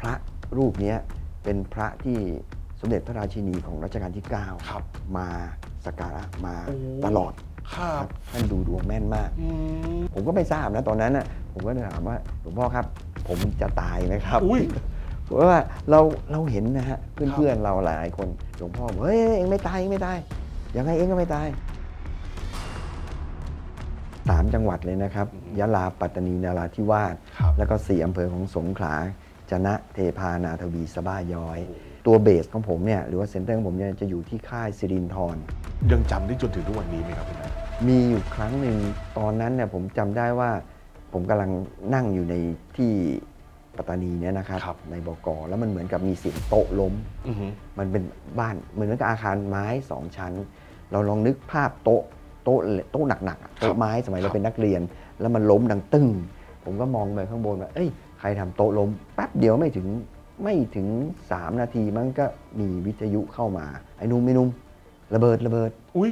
พระรูปเนี้ยเป็นพระที่สมเด็จพระราชินีของรัชกาลที่ครับ9มาสักการะมาโอ้ตลอดครับท่านดูดวงแม่นมากอืมผมก็ไม่ทราบนะตอนนั้นน่ะผมก็ถามว่าหลวงพ่อครับ ผมจะตายไหมครับอุ้ยเพราะว่าเราเราเห็นนะฮะเพื่อนๆเราหลายคนหลวงพ่อบอกเฮ้ยเองไม่ตายเองไม่ตายยังไงเองก็ไม่ตายสามจังหวัดเลยนะครับยะลาปัตตานีนาราธิวาสครับแล้วก็สี่อำเภอของสงขลา จะนะเทพานาทวีสะบ้าย้อย ตัวเบสของผมเนี่ยหรือว่าเซ็นเตอร์ของผมเนี่ยจะอยู่ที่ค่ายสิรินทรยังจำได้จนถึงทุกวันนี้ไหมครับคุณอามีอยู่ครั้งหนึ่งตอนนั้นเนี่ยผมจำได้ว่าผมกำลังนั่งอยู่ในที่ปัตตานีเนี่ยนะครับในบกแล้วมันเหมือนกับมีเสียงโต๊ะล้ม อือหือมันเป็นบ้านเหมือนกับอาคารไม้สองชั้น เราลองนึกภาพโต๊ะโต๊ะโต๊ะหนักๆอะโต๊ะไม้สมัยเราเป็นนักเรียน แล้วมันล้มดังตึ้ง ผมก็มองไปข้างบนว่าเอ้ยใค รทำโต๊ะล้มแป๊บเดียวไม่ถึงไม่ถึง 3 นาทีมันก็มีวิทยุเข้ามา ไอ้หนุ่มไอ้หนุ่มระเบิดระเบิด อุ้ย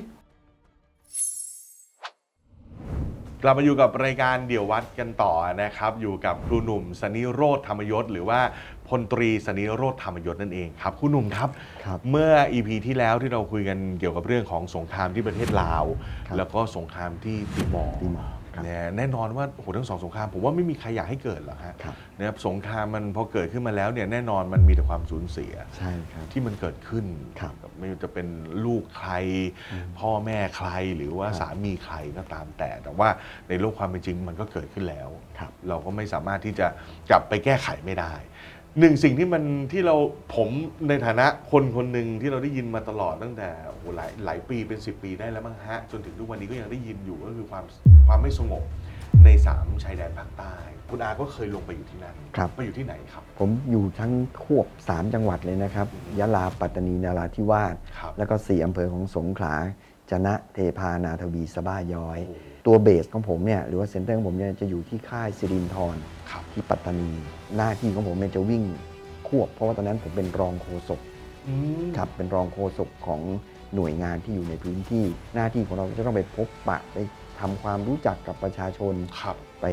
กลับมาอยู่กับรายการเดี่ยววัดกันต่อนะครับ อยู่กับครูหนุ่มสนิโรธธรรมยศหรือว่าพลตรีสนิโรธธรรมยศนั่นเองครับครูหนุ่มครับ ครับ เมื่อ EP ที่แล้วที่เราคุยกันเกี่ยวกับเรื่องของสงครามที่ประเทศลาว ครับแล้วก็สงครามที่ติมอร์ติมอร์ครับเนี่ยแน่นอนว่าโอ้โหทั้งสองสงครามผมว่าไม่มีใครอยากให้เกิดหรอกฮะครับ นะครับสงครามมันพอเกิดขึ้นมาแล้วเนี่ยแน่นอนมันมีแต่ความสูญเสีย ใช่ครับ ที่มันเกิดขึ้นครับไม่ว่าจะเป็นลูกใคร พ่อแม่ใครหรือว่าครับสามีใครก็ตามแต่ แต่ว่าในโลกความเป็นจริงมันก็เกิดขึ้นแล้ว ครับเราก็ไม่สามารถที่จะกลับไปแก้ไขไม่ได้ หนึ่งสิ่งที่มันที่เราผมในฐานะคนคนหนึ่งที่เราได้ยินมาตลอดตั้งแต่โอ้โหหลายหลายปีเป็น 10 ปีได้แล้วมั้งฮะ จนถึงทุกวันนี้ก็ยังได้ยินอยู่ก็คือความความไม่สงบในสามชายแดนภาคใต้ คุณอาก็เคยลงไปอยู่ที่นั่นครับ ไปอยู่ที่ไหนครับ ผมอยู่ทั้งควบ 3 จังหวัดเลยนะครับ ยะลาปัตตานีนาราธิวาสครับ แล้วก็สี่อำเภอของสงขลา จะนะเทพานาทวีสะบ้าย้อยโอ้ตัวเบสของผมเนี่ยหรือว่าเซ็นเตอร์ของผมเนี่ยจะอยู่ที่ค่ายสิรินทรครับที่ปัตตานี หน้าที่ของผมเนี่ยจะวิ่งควบ เพราะว่าตอนนั้นผมเป็นรองโฆษกอืมครับเป็นรองโฆษกของหน่วยงานที่อยู่ในพื้นที่หน้าที่ของเราจะต้องไปพบปะไปทำความรู้จักกับประชาชนครับไป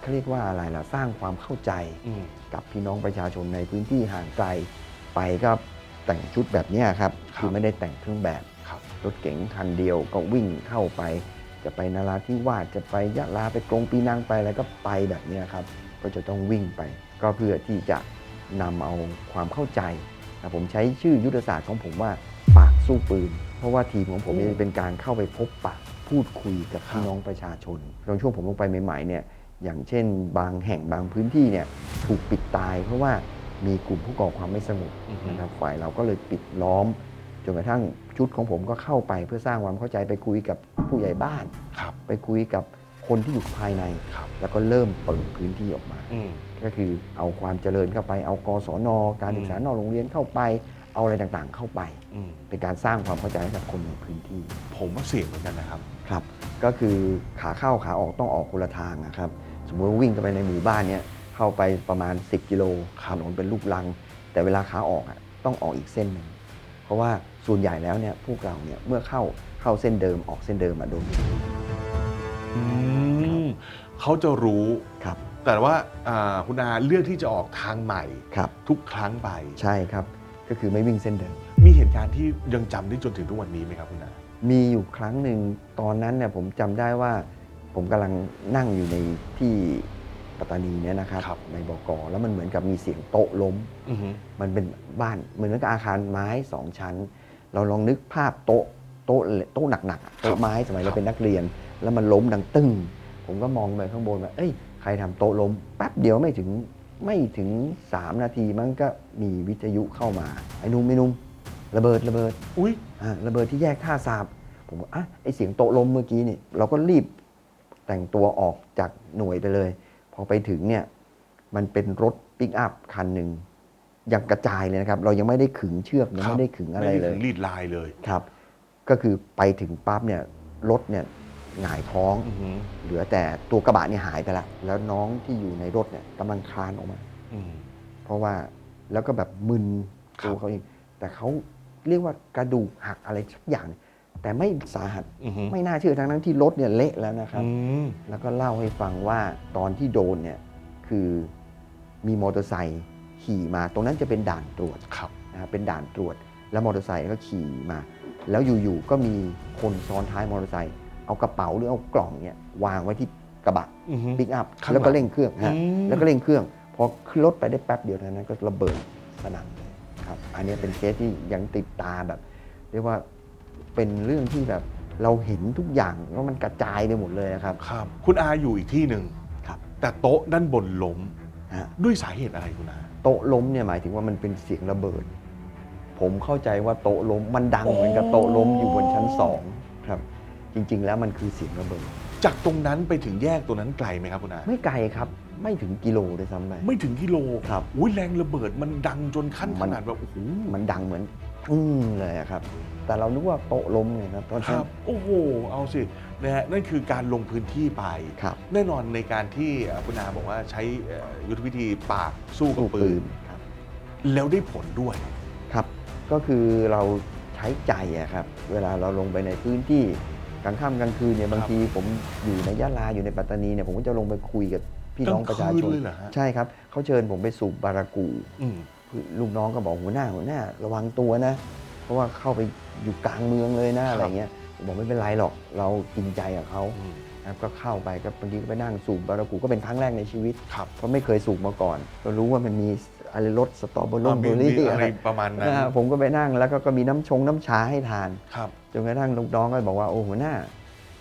เขาเรียกว่าอะไรล่ะสร้างความเข้าใจอืมกับพี่น้องประชาชนในพื้นที่ห่างไกลไปก็แต่งชุดแบบเนี้ยครับครับคือไม่ได้แต่งเครื่องแบบค รถเก๋งคันเดียวก็วิ่งเข้าไป จะไปนาราธิวาสจะไปยะลาไปกรงปีนังไปอะไรก็ไปแบบนี้ครับ ก็จะต้องวิ่งไป ก็เพื่อที่จะนำเอาความเข้าใจผมใช้ชื่อยุทธศาสตร์ของผมว่าปากสู้ปืน เพราะว่าทีมของผมเนี่ยเป็นการเข้าไปพบปะพูดคุยกับพี่น้องประชาชนตอนช่วงผมลงไปใหม่ๆเนี่ยอย่างเช่น บางแห่งบางพื้นที่เนี่ยถูกปิดตายเพราะว่ามีกลุ่มผู้ก่อความไม่สงบนะครับฝ่ายเราก็เลยปิดล้อม จนกระทั่งชุดของผมก็เข้าไปเพื่อสร้างความเข้าใจไปคุยกับผู้ใหญ่บ้าน ครับไปคุยกับคนที่อยู่ภายใน ครับ แล้วก็เริ่มเปิดพื้นที่ออกมา อืม ก็คือเอาความเจริญเข้าไป เอากศน การศึกษานอกโรงเรียนเข้าไป เอาอะไรต่างๆ เข้าไป อืมเป็นการสร้างความเข้าใจให้กับคนในพื้นที่ ผมว่าเสี่ยงเหมือนกันนะครับ ครับ ก็คือขาเข้าขาออกต้องออกคนละทางนะครับ สมมติว่าวิ่งเข้าไปในหมู่บ้านเนี่ยเข้าไปประมาณ 10 กิโลถนนเป็นลูกลัง แต่เวลาขาออกอะต้องออกอีกเส้นหนึ่งเพราะว่า ส่วนใหญ่แล้วเนี่ยพวกเราเนี่ยเมื่อเข้าเข้าเส้นเดิมออกเส้นเดิมมาโดนยิงอืมเขาจะรู้ครับ แต่ว่าอ่าคุณอาเลือกที่จะออกทางใหม่ ครับ ทุกครั้งไป ใช่ครับ ก็คือไม่วิ่งเส้นเดิม มีเหตุการณ์ที่ยังจำได้จนถึงทุกวันนี้ไหมครับคุณอา มีอยู่ครั้งหนึ่งตอนนั้นเนี่ยผมจำได้ว่า ผมกำลังนั่งอยู่ในที่ปัตตานีเนี่ยนะครับในบกแล้วมันเหมือนกับมีเสียงโต๊ะล้ม อือฮึมันเป็นบ้านเหมือนกับอาคารไม้สองชั้น เราลองนึกภาพโต๊ะโต๊ะโต๊ะหนักๆอะโต๊ะไม้สมัยเราเป็นนักเรียน แล้วมันล้มดังตึ้ง ผมก็มองไปข้างบนว่าเอ้ยใครทำโต๊ะล้มแป๊บเดียวไม่ถึงไม่ถึง 3 นาทีมันก็มีวิทยุเข้ามาไอ้หนุ่มไอ้หนุ่มระเบิดระเบิด อุ้ยอ่าระเบิดที่แยกท่าสาบผมว่าอะไอเสียงโต๊ะล้มเมื่อกี้นี่เราก็รีบแต่งตัวออกจากหน่วยไปเลย พอไปถึงเนี่ยมันเป็นรถปิกอัพคันหนึ่ง ยังกระจายเลยนะครับ เรายังไม่ได้ขึงเชือกยังไม่ได้ขึงอะไรม่เลด้ยถึงรีดลายเลยครับ ก็คือไปถึงปั๊บเนี่ยรถเนี่ยหงายท้องอือฮึเหลือแต่ตัวกระบะเนี่ยหายไปละแล้วน้องที่อยู่ในรถเนี่ยกำลังคลานออกมา อืม เพราะว่าแล้วก็แบบมึนครับ ตัวเขาเอง แต่เขาเรียกว่ากระดูกหักอะไรสักอย่าง แต่ไม่สาหัสอือฮึไม่น่าเชื่อทั้งนั้นที่รถเนี่ยเละแล้วนะครับ อืมแล้วก็เล่าให้ฟังว่าตอนที่โดนเนี่ยคือมีมอเตอร์ไซค์ ขี่มาตรงนั้นจะเป็นด่านตรวจครับนะครับเป็นด่านตรวจ แล้วมอเตอร์ไซค์ก็ขี่มา แล้วอยู่ๆก็มีคนซ้อนท้ายมอเตอร์ไซค์เอากระเป๋าหรือเอากล่องเนี่ยวางไว้ที่กระบะอือฮึ ปิกอัพข้างหลังแล้วก็เร่งเครื่องฮะอืม แล้วก็เร่งเครื่องพอขึ้นรถไปได้แป๊บเดียวเท่านั้นก็ระเบิดสนั่นเลยครับ อันนี้เป็นเคสที่ยังติดตาแบบ เรียกว่าเป็นเรื่องที่แบบเราเห็นทุกอย่างแล้วมันกระจายไปหมดเลยนะครับ ครับ คุณอาอยู่อีกที่หนึ่งครับ แต่โต๊ะด้านบนล้ม ฮะ ด้วยสาเหตุอะไรคุณอา โต๊ะล้มเนี่ยหมายถึงว่ามันเป็นเสียงระเบิด ผมเข้าใจว่าโต๊ะล้มมันดังเหมือนกับโต๊ะล้มอยู่บนชั้นสองครับ จริง ๆ แล้วมันคือเสียงระเบิด จากตรงนั้นไปถึงแยกตัวนั้นไกลไหมครับคุณอาไม่ไกลครับ ไม่ถึงกิโลด้วยซ้ำไป ไม่ถึงกิโลครับ อุ้ยแรงระเบิดมันดังจนขั้นมัขนนาดแบบโอ้โห มันดังเหมือน อืมเลยอะครับ แต่เรานึกว่าโต๊ะล้มไงครับตอนคนั้นรับโอ้โหเอาสินะฮะนั่นคือการลงพื้นที่ไป ครับ แน่นอนในการที่เอ่อคุณอาบอกว่าใช้เอ่อยุทธวิธีปราบสู้กับลูกปืปืนนครับ แล้วได้ผลด้วย ครับ ก็คือเราใช้ใจอะครับ เวลาเราลงไปในพื้นที่กลางค่ำกลางคืนเนี่ยบางทีผมอยู่ในยะลาอยู่ในปัตตานีเนี่ยผมก็จะลงไปคุยกับพี่น้องประชาชกลางคืนนเลยเหรอฮะ ใช่ครับเขาเชิญผมไปสูบบารากู อืม ลูกน้องก็บอกหัวหน้าหัวหน้า ระวังตัวนะ เพราะว่าเข้าไปอยู่กลางเมืองเลยนะครับอะไรเงี้ยผมบอกไม่เป็นไรหรอกเราจริงใจกับเขาอืมนะครับก็เข้าไปก็บางทีก็ไปนั่งสูบบารากูก็เป็นครั้งแรกในชีวิตครับเพราะไม่เคยสูบมาก่อน ก็รู้ว่ามันมีอะไรรสสตรอเบออ่ามีรี่มีอะอะไรไรประมาณนั้นอ่าผมก็ไปนั่งแล้วก็ก็มีน้ำชงน้ำชาให้ทานครับจนกระทั่งลูกน้องก็บอกว่าโอ้หัวหน้า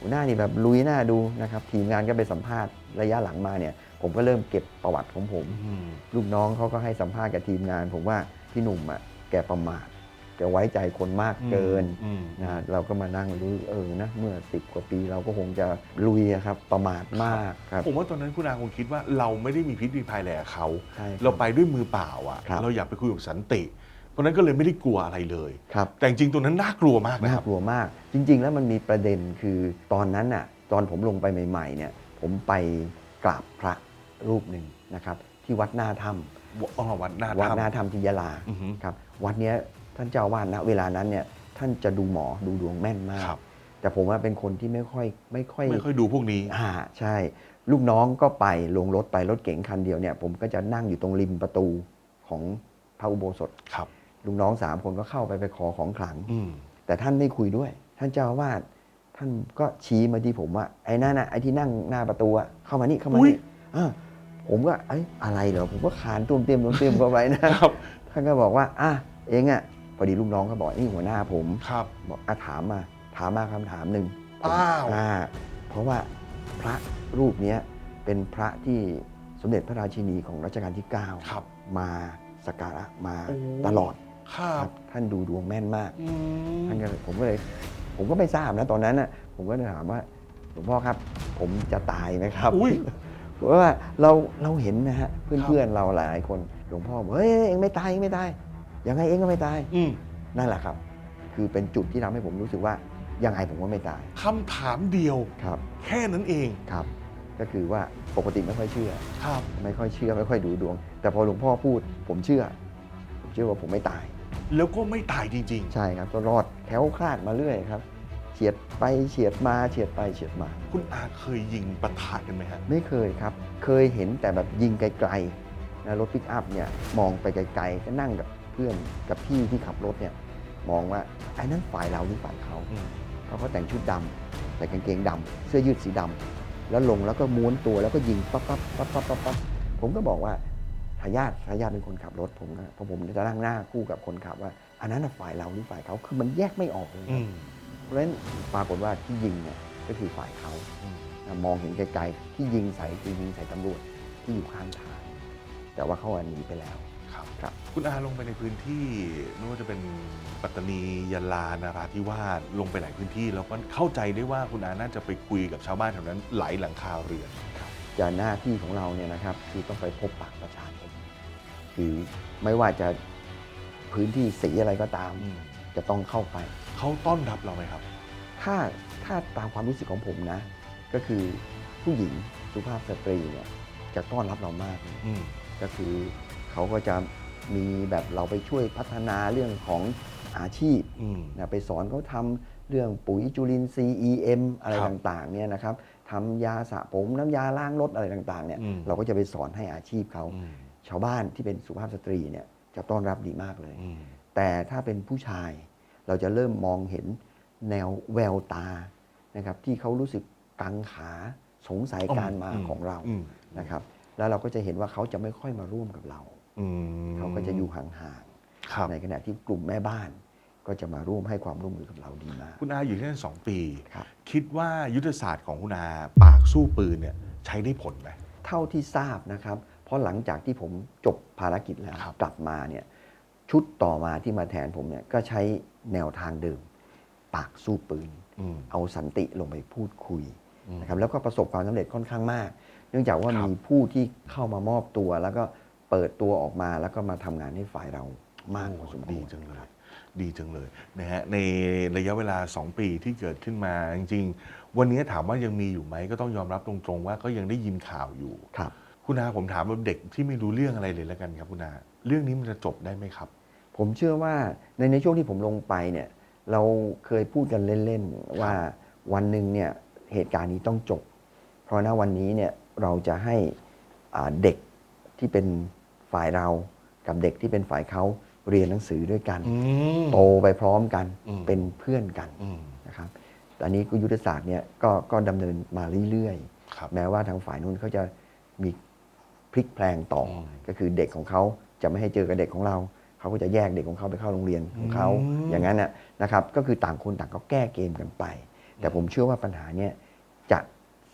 หัวหน้านี่แบบลุยหน้าดูนะครับทีมงานก็ไปสัมภาษณ์ระยะหลังมาเนี่ย ผมก็เริ่มเก็บประวัติของผมอืมลูกน้องเขาก็ให้สัมภาษณ์กับทีมงาน ผมว่าพี่หนุ่มอะแกประมาทแกไว้ใจคนมากเกินอืมนะเราก็มานั่งรู้เออนะเมื่อสิบกว่าปีเราก็คงจะลุยอะครับประมาทมากครับผมว่าตอนนั้นคุณอาคงคิดว่าเราไม่ได้มีพิษมีภัยอะไรกับเขาใช่คบเราไปด้วยมือเปล่าอะ ครับ เราอยากไปคุยกับสันติเพราะฉะนั้นก็เลยไม่ได้กลัวอะไรเลย ครับ แต่จริงๆตัวนั้นน่ากลัวมากนะน่าครับ กลัวมาก จริง ๆ แล้วมันมีประเด็นคือตอนนั้นน่ะ ตอนผมลงไปใหม่ ๆ เนี่ย ผมไปกราบพระ รูปหนึ่งนะครับที่วัดหน้าถ้อ๋อวัดหน้าำวัดหน้าถ้ำถ้ำที่ยะลาอือฮึครับวัดเนี้ยท่านเจ้าอาวาดณเวลานั้นเนี่ยท่านจะดูหมอดูดวงแม่นมากครับแต่ผมว่าเป็นคนที่ไม่ค่อยไม่ค่อยไม่ค่อยดูพวกนี้อ่าใช่ ลูกน้องก็ไปลงรถไปรถเก๋งคันเดียวเนี่ย ผมก็จะนั่งอยู่ตรงริมประตูของพระอุโบสถครับลูกน้องสามคนก็เข้าไปไปขอของขลังอืมแต่ท่านไม่คุยด้วย ท่านเจ้าอาวาดท่านก็ชี้มาที่ผมว่าไอ้นั่นน่ะไอ้ที่นั่งหน้าประตูอะเข้ามานี่เข้ามาอุ๊ยนี่อ่า ผมก็เอ้ยอะไรเหรอผมก็คานตุ้มเตี้ยมตุ้มเตี้ยมเข้าไปนะครับท่านก็บอกว่าอะเองอะพอดีลูกน้องก็บอกนี่หัวหน้าผมครับบอกอะถามมา ถามมาคำถามหนึ่งอ้าวอ่าเพราะว่าพระรูปเนี้ยเป็นพระที่สมเด็จพระราชินีของรัชกาลที่ 9 ครับ มาสักการะมาโอ้ตลอดครัครับบท่านดูดวงแม่นมากอืมท่านก็เลยผมก็เลย ผมก็ไม่ทราบนะตอนนั้นน่ะผมก็เลยถามว่าหลวงพ่อครับ ผมจะตายไหมครับอุ้ยเพราะ ว่าเราเราเห็นนะฮะเพื่อนๆเราหลายๆคนหลวงพ่อบอกเฮ้ยเองไม่ตายเองไม่ตายยังไงเองก็ไม่ตายอืมนั่นแหละครับ คือเป็นจุดที่ทำให้ผมรู้สึกว่ายังไงผมก็ไม่ตายคำถามเดียว ครับแค่นั้นเองครับ ก็คือว่าปกติไม่ค่อยเชื่อ ครับ ไม่ค่อยเชื่อไม่ค่อยดูดวง แต่พอหลวงพ่อพูด ผมเชื่อ ผมเชื่อว่าผมไม่ตาย แล้วก็ไม่ตายจริง ใช่ครับ ก็รอดแคล้วคลาดมาเรื่อยครับ เฉียดไปเฉียดมาเฉียดไปเฉียดมาๆคุณอาเคยยิงปะทะกันไหมฮะไม่เคยครับ เคยเห็นแต่แบบยิงไกลๆนะรถปิกอัพเนี่ยมองไปไกลๆก็นั่งกับเพื่อนกับพี่ที่ขับรถเนี่ยมองว่าไอ้นั่นฝ่ายเราหรือฝ่ายเขาอืมเพราะเขาแต่งชุดดำใส่กางเกงดำเสื้อยืดสีดำแล้วลงแล้วก็ม้วนตัวแล้วก็ยิงปั๊บปั๊บปั๊บปั๊บปั๊บปั๊บผมก็บอกว่าทายาททายาทเป็นคนขับรถผมก็เพราะผมจะนั่งหน้าคู่กับคนขับว่า อันนั้นนะฝ่ายเราหรือฝ่ายเขาคือมันแยกไม่ออกเลยคอืรับมเพ ราะฉะนั้นปรากฏว่าที่ยิงเนี่ยก็คือฝ่ายเขาอืมนะมองเห็นไกลๆที่ยิงใส่คือยิงใส่ตำรวจที่อยู่ข้างทาง แต่ว่าเขาอะหนีไปแล้วครับครับคุณอาลงไปในพื้นที่ไม่ว่าจะเป็นปัตตานียะลานาราธิวาสลงไปหลายพื้นที่ แล้วก็เข้าใจได้ว่าคุณอาน่าจะไปคุยกับชาวบ้านแถวนั้นหลายหลังคาเรือนจะหน้าที่ของเราเนี่ยนะครับ คือต้องไปพบปะประชาชนคือไม่ว่าจะพื้นที่สีอะไรก็ตามอืมจะต้องเข้าไป เขาต้อนรับเราไหมครับ ถ้าถ้าตามความรู้สึกของผมนะ ก็คือผู้หญิงสุภาพสตรีเนี่ยจะต้อนรับเรามากเลยอืม ก็คือเขาก็จะมีแบบเราไปช่วยพัฒนาเรื่องของอาชีพอืม นะไปสอนเขาทำเรื่องปุ๋ยจุลินทรีย์ EM อะไรครับต่างๆเนี่ยนะครับทำยาสระผมน้ำยาล้างรถอะไรต่างๆเนี่ยอืมเราก็จะไปสอนให้อาชีพเขาอืม ชาวบ้านที่เป็นสุภาพสตรีเนี่ยจะต้อนรับดีมากเลย อืม แต่ถ้าเป็นผู้ชาย เราจะเริ่มมองเห็นแนวแววตานะครับที่เขารู้สึกกังขาสงสัยการมาของเราอืมนะครับแล้วเราก็จะเห็นว่าเขาจะไม่ค่อยมาร่วมกับเราอืมเขาก็จะอยู่ห่างครับๆในขณะที่กลุ่มแม่บ้านก็จะมาร่วมให้ความร่วมมือกับเราดีมาก คุณอาอยู่ที่นั่นสองปีครับคิดว่ายุทธศาสตร์ของคุณอาปากสู้ปืนเนี่ยใช้ได้ผลไหมเท่าที่ทราบนะครับ เพราะหลังจากที่ผมจบภารกิจแล้วครับกลับมาเนี่ย ชุดต่อมาที่มาแทนผมเนี่ยก็ใช้แนวทางเดิม ปากสู้ปืนอืมเอาสันติลงไปพูดคุยอืมนะครับแล้วก็ประสบความสำเร็จค่อนข้างมาก เนื่องจากว่าครับมีผู้ที่เข้ามามอบตัว แล้วก็เปิดตัวออกมาแล้วก็มาทำงานให้ฝ่ายเรามากพอสมควดีรจังเลยดีจังเลยนะฮะในระยะเวลา 2 ปีที่เกิดขึ้นมาจริงๆ วันนี้ถามว่ายังมีอยู่ไหมก็ต้องยอมรับตรงๆ ว่าก็ยังได้ยินข่าวอยู่ครับ คุณอาผมถามแบบเด็กที่ไม่รู้เรื่องอะไรเลยแล้วกันครับคุณอาเรื่องนี้มันจะจบได้ไหมครับ ผมเชื่อว่าในในช่วงที่ผมลงไปเนี่ย เราเคยพูดกันเล่นๆว่าวันหนึ่งเนี่ยเหตุการณ์นี้ต้องจบ เพราะณวันนี้เนี่ยเราจะให้อ่าเด็กที่เป็นฝ่ายเรากับเด็กที่เป็นฝ่ายเขาเรียนหนังสือด้วยกันอืมโตไปพร้อมกันอืมเป็นเพื่อนกันอืมนะครับแต่อันนี้ก็ยุทธศาสตร์เนี่ยก็ก็ดำเนินมาเรื่อยครับๆแม้ว่าทางฝ่ายนู้นเขาจะมีพลิกแพลงต่ออมก็คือเด็กของเขาจะไม่ให้เจอกับเด็กของเรา เขาก็จะแยกเด็กของเขาไปเข้าโรงเรียนของเขาอืมอย่างนั้นน่ะนะครับก็คือต่างคนต่างก็แก้เกมกันไป แต่ผมเชื่อว่าปัญหาเนี้ยจะ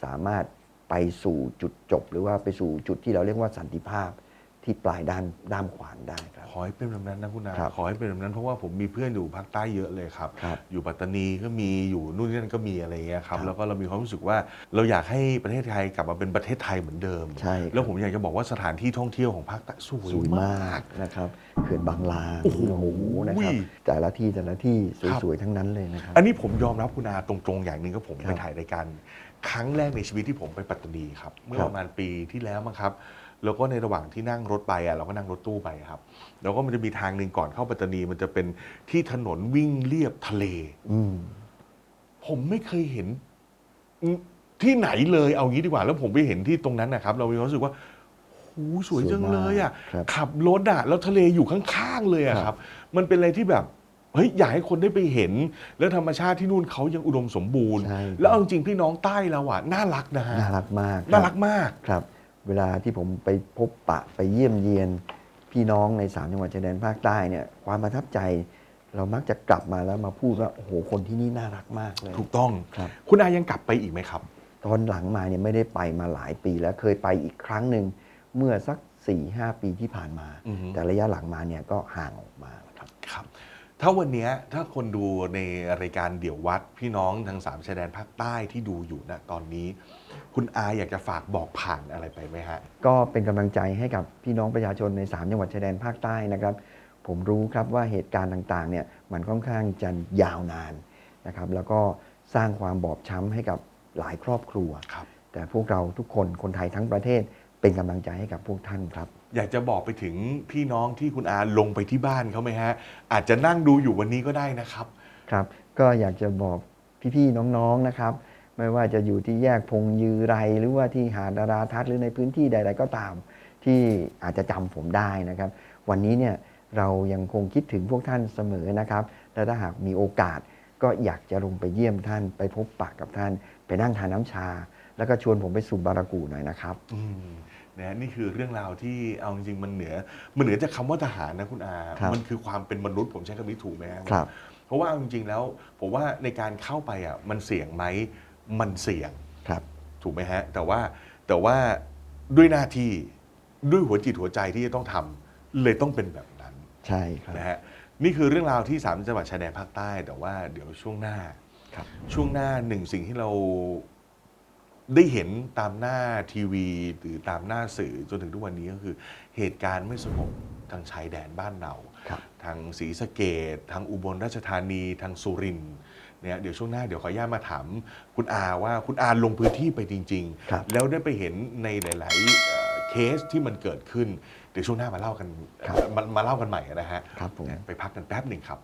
สามารถไปสู่จุดจบ หรือว่าไปสู่จุดที่เราเรียกว่าสันติภาพ ที่ปลายด้านด้ามขวานได้ครับ ขอให้เป็นแบบนั้นนะคุณอาครับขอให้เป็นแบบนั้นเพราะว่าผมมีเพื่อนอยู่ภาคใต้เยอะเลยครับ ครับอยู่ปัตตานีก็มีอยู่นู่นนี่นั่นก็มีอะไรเงี้ยครับ ครับแล้วก็เรามีความรู้สึกว่าเราอยากให้ประเทศไทยกลับมาเป็นประเทศไทยเหมือนเดิม ใช่ครับ แล้วผมอยากจะบอกว่าสถานที่ท่องเที่ยวของภาคใต้สวยสวยมมาาก กนะครับเขื่อนบางลาโอ้โหนะครับแต่ละที่แต่ละที่ครับ สวยๆทั้งนั้นเลยนะครับ อันนี้ผมยอมรับคุณอาตรงๆอย่างหนึ่งก็ผมครับไปถ่ายรายการครั้งแรกในชีวิตที่ผมไปปัตตานีครับ เมื่อครับ ประมาณปีที่แล้วมั้งครับ แล้วก็ในระหว่างที่นั่งรถไปอะเราก็นั่งรถตู้ไปครับ แล้วก็มันจะมีทางหนึ่งก่อนเข้าปัตตานีมันจะเป็นที่ถนนวิ่งเลียบทะเล อืมผมไม่เคยเห็นอืมที่ไหนเลยเอางี้ดีกว่า แล้วผมไปเห็นที่ตรงนั้นนะครับ เรามีความรู้สึกว่าหูสวยจังเลยอะสวยมากครับ ขับรถอะแล้วทะเลอยู่ข้างๆเลยอะครับครับ มันเป็นอะไรที่แบบเฮ้ยอยากให้คนได้ไปเห็น แล้วธรรมชาติที่นู่นเขายังอุดมสมบูรณ์ ใช่ครับแล้วเอาจริงๆพี่น้องใต้เราอะน่ารักนะฮะน่ารักมากน่ารักมาก ครับ เวลาที่ผมไปพบปะไปเยี่ยมเยียนพี่น้องในสามจังหวัดชายแดนภาคใต้เนี่ยความประทับใจ เรามักจะกลับมาแล้วมาพูดว่าโอ้โหคนที่นี่น่ารักมากเลย ถูกต้องครับ คุณอายังกลับไปอีกไหมครับ ตอนหลังมาเนี่ยไม่ได้ไปมาหลายปีแล้วเคยไปอีกครั้งหนึ่งเมื่อสัก4ี่หปีที่ผ่านมาอือฮึแต่ระยะหลังมาเนี่ยก็ห่างออกมาครับครับ ถ้าวันเนี้ยถ้าคนดูในรายการเดี่ยววัดพี่น้องทางสามชายแดนภาคใต้ที่ดูอยู่นะตอนนี้ คุณอาอยากจะฝากบอกผ่านอะไรไปไหมฮะ ก็เป็นกำลังใจให้กับพี่น้องประชาชนใน 3 จังหวัดชายแดนภาคใต้นะครับ ผมรู้ครับว่าเหตุการณ์ต่างๆเนี่ยมันค่อนข้างจะยาวนานนะครับแล้วก็สร้างความบอบช้ำให้กับหลายครอบครัว ครับ แต่พวกเราทุกคนคนไทยทั้งประเทศเป็นกำลังใจให้กับพวกท่านครับ อยากจะบอกไปถึงพี่น้องที่คุณอาลงไปที่บ้านเขาไหมฮะ อาจจะนั่งดูอยู่วันนี้ก็ได้นะครับ ครับ ก็อยากจะบอกพี่ๆน้องๆนะครับ ไม่ว่าจะอยู่ที่แยกพงยือไรหรือว่าที่หาดาราทัศน์หรือในพื้นที่ใด ๆ ก็ตาม ที่อาจจะจำผมได้นะครับ วันนี้เนี่ยเรายังคงคิดถึงพวกท่านเสมอนะครับ และถ้าหากมีโอกาสก็อยากจะลงไปเยี่ยมท่าน ไปพบปะกับท่าน ไปนั่งทานน้ำชา แล้วก็ชวนผมไปสู่บารากูหน่อยนะครับ อืมนะนี่คือเรื่องราวที่เอาจริงๆมันเหนือมันเหนือจากคำว่าทหารนะคุณอา ครับมันคือความเป็นมนุษย์ผมใช้คำนี้ถูกไหมฮะครับ เพราะว่าเอาจริงๆแล้ว ผมว่าในการเข้าไปอะมันเสี่ยงไหมมันเสี่ยง ครับ ถูกไหมฮะ แต่ว่าแต่ว่าด้วยหน้าที่ด้วยหัวจิตหัวใจที่จะต้องทำเลยต้องเป็นแบบนั้นใช่ครับ นะฮะนี่คือเรื่องราวที่สามจังหวัดชายแดนภาคใต้ แต่ว่าเดี๋ยวช่วงหน้า ครับ ช่วงหน้าหนึ่งสิ่งที่เรา ได้เห็นตามหน้าทีวี หรือตามหน้าสื่อจนถึงทุกวันนี้ก็คือเหตุการณ์ไม่สงบทางชายแดนบ้านเราครับทางศรีสะเกดทางอุบลราชธานี ทางสุรินทร์เนี่ยเดี๋ยวช่วงหน้าเดี๋ยวขออนุญาตมาถามคุณอาว่าคุณอาลงพื้นที่ไปจริงครับๆแล้วได้ไปเห็นในหลายๆเอ่อเคสที่มันเกิดขึ้น เดี๋ยวช่วงหน้ามาเล่ากันครับมามาเล่ากันใหม่นะฮะ ครับผม ไปพักกันแป๊บหนึ่งครับ